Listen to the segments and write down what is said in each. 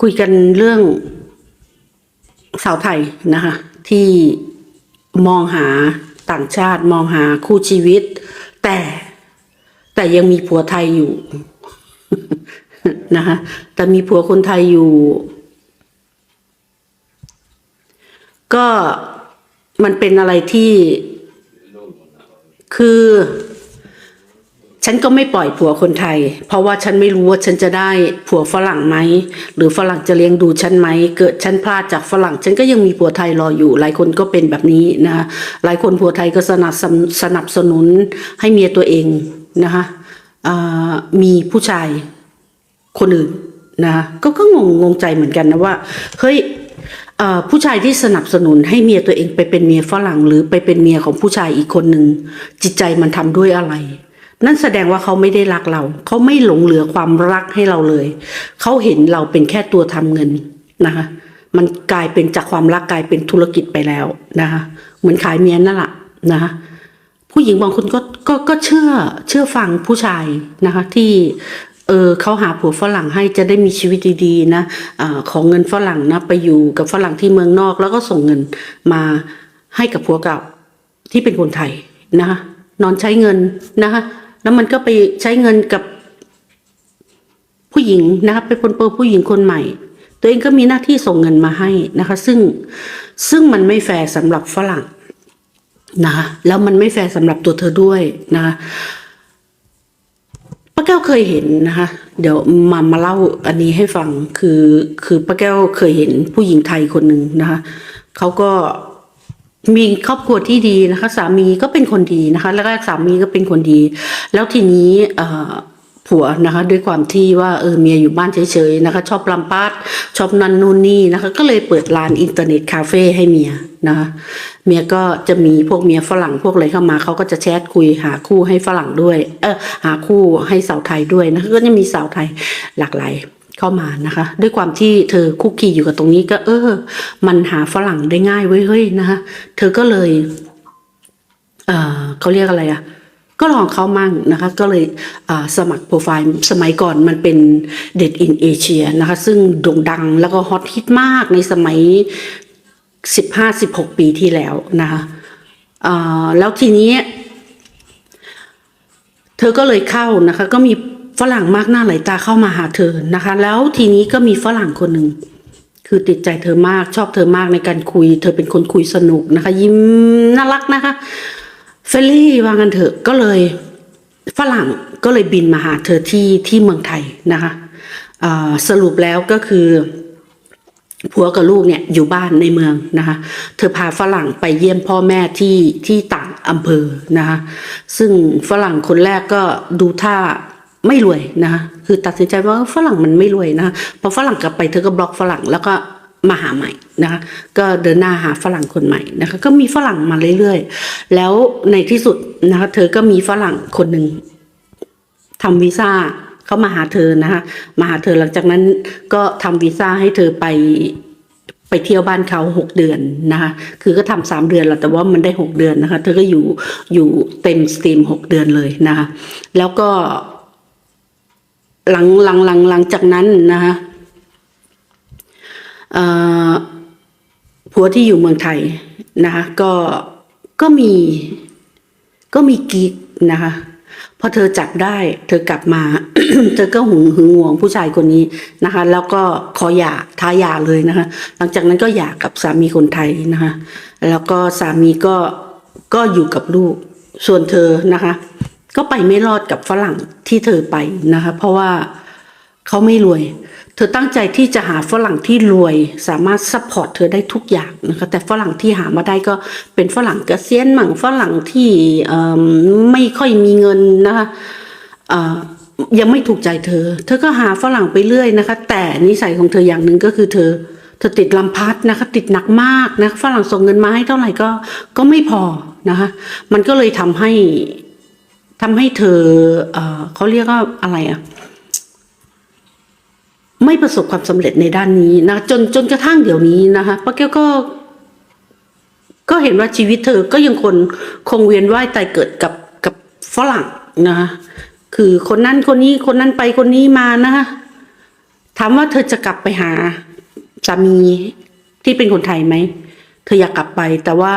คุยกันเรื่องสาวไทยนะคะ ที่มองหาต่างชาติมองหาคู่ชีวิต แต่แต่ยังมีผัวไทยอยู่นะคะแต่มีผัวคนไทยอยู่ ก็มันเป็นอะไรที่คือ ฉันก็ไม่ปล่อยผัวคนไทย เพราะว่าฉันไม่รู้ว่าฉันจะได้ผัวฝรั่งไหม หรือฝรั่งจะเลี้ยงดูฉันไหม เกิดฉันพลาดจากฝรั่ง ฉันก็ยังมีผัวไทยรออยู่ หลายคนก็เป็นแบบนี้นะคะหลายคนผัวไทยก็สนับสนับสนุนให้เมียตัวเองนะคะมีผู้ชายคนอื่นนะคะก็ก็งงงงใจเหมือนกันนะว่าเฮ้ยผู้ชายที่สนับสนุนให้เมียตัวเองไปเป็นเมียฝรั่ง หรือไปเป็นเมียของผู้ชายอีกคนหนึ่งจิตใจมันทำด้วยอะไร นั่นแสดงว่าเขาไม่ได้รักเรา เขาไม่หลงเหลือความรักให้เราเลย เขาเห็นเราเป็นแค่ตัวทำเงินนะคะ มันกลายเป็นจากความรักกลายเป็นธุรกิจไปแล้วนะคะ เหมือนขายเมียนั่นแหละนะคะผู้หญิงบางคนก็ก็ก็เชื่อเชื่อฟังผู้ชายนะคะ ที่เออเขาหาผัวฝรั่งให้จะได้มีชีวิตดีๆนะอของเงินฝรั่งนะไปอยู่กับฝรั่งที่เมืองนอก แล้วก็ส่งเงินมาให้กับผัวเก่าที่เป็นคนไทยนะคะนอนใช้เงินนะคะ แล้วมันก็ไปใช้เงินกับผู้หญิงนะคะไปปนเปื้อผู้หญิงคนใหม่ ตัวเองก็มีหน้าที่ส่งเงินมาให้นะคะ ซึ่งซึ่งมันไม่แฟร์สำหรับฝรั่งนะะแล้วมันไม่แฟร์สำหรับตัวเธอด้วยนะคะป้าแก้วเคยเห็นนะคะ เดี๋ยวมามาเล่าอันนี้ให้ฟังคือคือป้าแก้วเคยเห็นผู้หญิงไทยคนหนึ่งนะคะเขาก็ มีครอบครัวที่ดีนะคะ สามีก็เป็นคนดีนะคะ แล้วก็สามีก็เป็นคนดี แล้วทีนี้ผัวนะคะ ด้วยความที่ว่าเออเมียอยู่บ้านเฉยๆนะคะ ชอบลำปัดชอบนันนู่นนี่นะคะ ก็เลยเปิดร้านอินเทอร์เน็ตคาเฟ่ให้เมียนะคะเมียก็จะมีพวกเมียฝรั่งพวกอะไรเข้ามาเขาก็จะแชทคุยหาคู่ให้ฝรั่งด้วย เออหาคู่ให้สาวไทยด้วยนะคะก็จะมีสาวไทยหลากหลาย เข้ามานะคะ ด้วยความที่เธอคุกคีอยู่กับตรงนี้ก็ เออ มันหาฝรั่งได้ง่ายเว้ยเฮ้ยนะคะเธอก็เลย เอ่อเขาเรียกอะไรอะก็ลองเข้ามั่งนะคะ ก็เลยสมัครโปรไฟล์สมัยก่อนมันเป็นเด็ดอินเอเชียนะคะ ซึ่งโด่งดังแล้วก็ฮอตฮิตมากในสมัยสิบห้าสิบหกปีที่แล้วนะคะแล้วทีนี้ เธอก็เลยเข้านะคะ ก็มี ฝรั่งมากหน้าหลายตาเข้ามาหาเธอนะคะ แล้วทีนี้ก็มีฝรั่งคนหนึ่งคือติดใจเธอมากชอบเธอมากในการคุย เธอเป็นคนคุยสนุกนะคะ ยิ้มน่ารักนะคะเฟลลี่ว่างันเถอะก็เลยฝรั่งก็เลยบินมาหาเธอที่ที่เมืองไทยนะคะสรุปแล้วก็คือผัวกับลูกเนี่ยอยู่บ้านในเมืองนะคะ เธอพาฝรั่งไปเยี่ยมพ่อแม่ที่ที่ต่างอำเภอนะคะ ซึ่งฝรั่งคนแรกก็ดูท่า ไม่รวยนะคะคือตัดสินใจว่าฝรั่งมันไม่รวยนะคะพอฝรั่งกลับไปเธอก็บล็อกฝรั่งแล้วก็มาหาใหม่นะคะก็เดินหน้าหาฝรั่งคนใหม่นะคะก็มีฝรั่งมาเรื่อยๆ แล้วในที่สุดนะคะเธอก็มีฝรั่งคนหนึ่งทำวีซ่าเขามาหาเธอนะคะมาหาเธอหลังจากนั้นก็ทำวีซ่าให้เธอไปไปเที่ยวบ้านเขาหกเดือนนะคะคือก็ทำสามเดือนแหละแต่ว่ามันได้หกเดือนนะคะ เธอก็อยู่อยู่เต็มสตรีมหกเดือนเลยนะคะแล้วก็ หลังหลังหลังหลังจากนั้นนะคะผัวที่อยู่เมืองไทยนะคะก็ก็มีก็มีกิ๊กนะคะพอเธอจับได้ เธอกลับมา เธอก็หึงหึงหวงผู้ชายคนนี้นะคะ แล้วก็ขอหย่าท้าหย่าเลยนะคะ หลังจากนั้นก็หย่ากับสามีคนไทยนะคะ แล้วก็สามีก็ก็อยู่กับลูกส่วนเธอนะคะ ก็ไปไม่รอดกับฝรั่งที่เธอไปนะคะ เพราะว่าเขาไม่รวย เธอตั้งใจที่จะหาฝรั่งที่รวยสามารถซัพพอร์ตเธอได้ทุกอย่างนะคะ แต่ฝรั่งที่หามาได้ก็เป็นฝรั่งเกษียณมั่งฝรั่งที่เอิ่มไม่ค่อยมีเงินนะคะอ่ายังไม่ถูกใจเธอ เธอก็หาฝรั่งไปเรื่อยนะคะ แต่นิสัยของเธออย่างหนึ่งก็คือเธอ เธอติดลำพัดนะคะ ติดหนักมากนะฝรั่งส่งเงินมาให้เท่าไหร่ก็ก็ไม่พอนะคะ มันก็เลยทำให้ ทำให้เธอเออเขาเรียกว่าอะไรอะไม่ประสบความสำเร็จในด้านนี้นะจนจนกระทั่งเดี๋ยวนี้นะคะป้าแก้วก็ ก็เห็นว่าชีวิตเธอก็ยังคนคงเวียนว่ายตายเกิดกับกับฝรั่งนะคะคือคนนั้นคนนี้คนนั้นไปคนนี้มานะคะถามว่าเธอจะกลับไปหาสามีที่เป็นคนไทยไหม เธออยากกลับไปแต่ว่า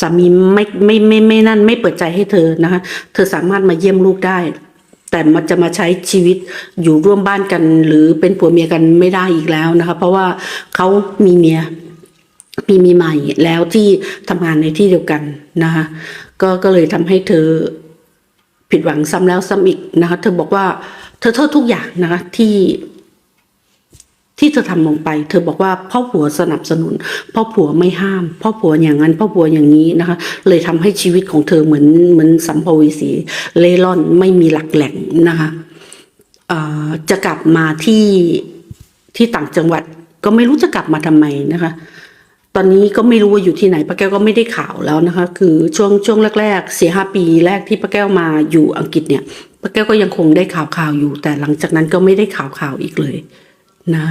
สามีไม่ไม่ไม่ไม่นั่นไม่เปิดใจให้เธอนะคะ เธอสามารถมาเยี่ยมลูกได้ แต่มันจะมาใช้ชีวิตอยู่ร่วมบ้านกัน หรือเป็นผัวเมียกันไม่ได้อีกแล้วนะคะ เพราะว่าเขามีเมียมีมีใหม่แล้วที่ทำงานในที่เดียวกันนะคะก็ก็เลยทำให้เธอผิดหวังซ้ำแล้วซ้ำอีกนะคะ เธอบอกว่าเธอโทษทุกอย่างนะคะที่ ที่เธอทำลงไป เธอบอกว่าพ่อผัวสนับสนุน พ่อผัวไม่ห้าม พ่อผัวอย่างนั้น พ่อผัวอย่างนี้นะคะ เลยทำให้ชีวิตของเธอเหมือนเหมือนสัมภเวสีเล่ร่อนไม่มีหลักแหล่งนะคะจะกลับมาที่ที่ต่างจังหวัดก็ไม่รู้จะกลับมาทำไมนะคะ ตอนนี้ก็ไม่รู้ว่าอยู่ที่ไหนป้าแก้วก็ไม่ได้ข่าวแล้วนะคะ คือช่วงช่วงแรกๆสี่ห้าปีแรกที่ป้าแก้วมาอยู่อังกฤษเนี่ยป้าแก้วก็ยังคงได้ข่าวข่าวอยู่ แต่หลังจากนั้นก็ไม่ได้ข่าวข่าวอีกเลย นะ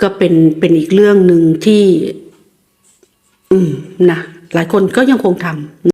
ก็เป็นเป็นอีกเรื่องหนึ่งที่ อืมนะหลายคนก็ยังคงทำ